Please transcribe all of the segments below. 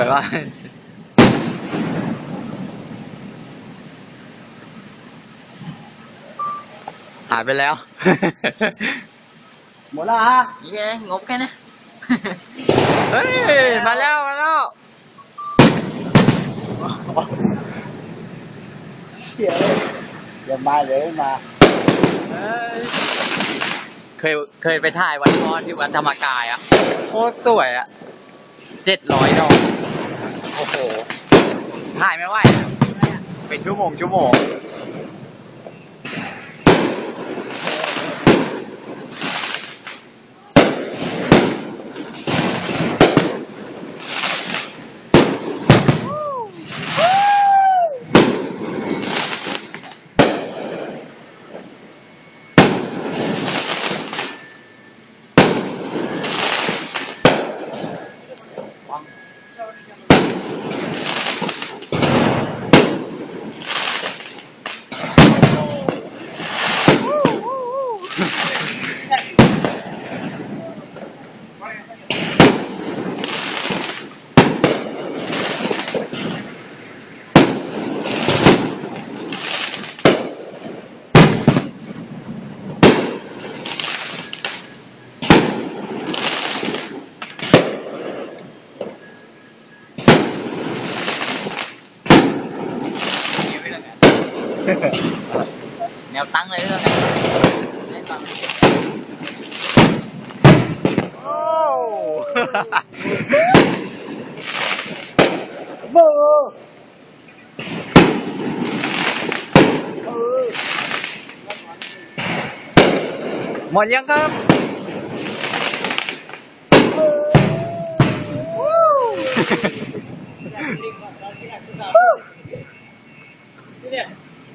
วยว่ะหายไปแล้ว หมดแล้วฮะนี่แค่งบแค่นี้เฮ้ย มาแล้ว มาแล้วเดี๋ยวอย่ามาเลยมา เคย เคยไปถ่ายวันพ่อที่วัดธรรมกายอะ โคตรสวยอะ เจ็ดร้อยดอก โอ้โหถ่ายไม่ไหวอะเป็นชั่วโมงชั่วโมง แนวตั้งเลยเรื่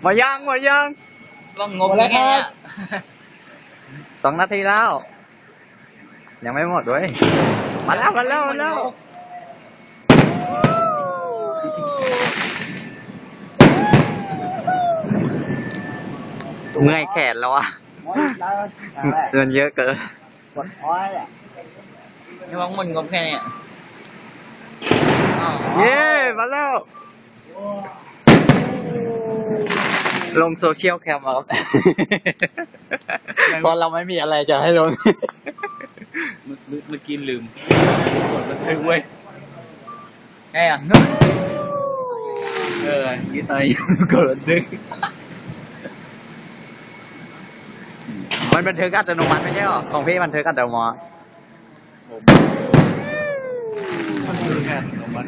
องไงไม่ตั้งโอ้เบอร์เออหมดยังครับหมดยังหมดยังว่างบแค่เนี้ยสองนาทีแล้ว ยังไม่หมดด้วยมาแล้วมาแล้วมาแล้วเมื่อยแขนแล้วอะหมดแล้วอะไรเงินเยอะเกินกดอ้อยอะนี่ว่างมันงบแค่เนี้ยอ๋อเย้มาแล้ว ลงโซเชียลแคมครับเพราะเราไม่มีอะไรจะให้ลง เมื่อเมื่อกี้ลืมกดบันทึกเว้ยไงอะเออยี่ตายกดบันทึก มันบันทึกอัตโนมัติไม่ใช่หรอ ของพี่บันทึกอัตโนมัติมันคือแค่ของมัน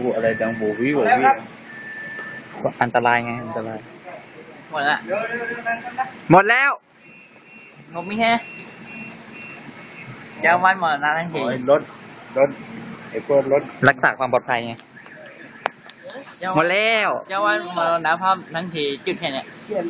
โอ้อะไรดังโบวี่โบวี่อันตรายไง อันตราย หมดละหมดแล้วงบไม่แค่เจ้าวันหมดนะทันทีรถรถไอ้พวกรถรักษาความปลอดภัยไงเจ้าหมดแล้วเจ้าวันมรณภาพทันทีจุดแค่เนี้ยเที่ยน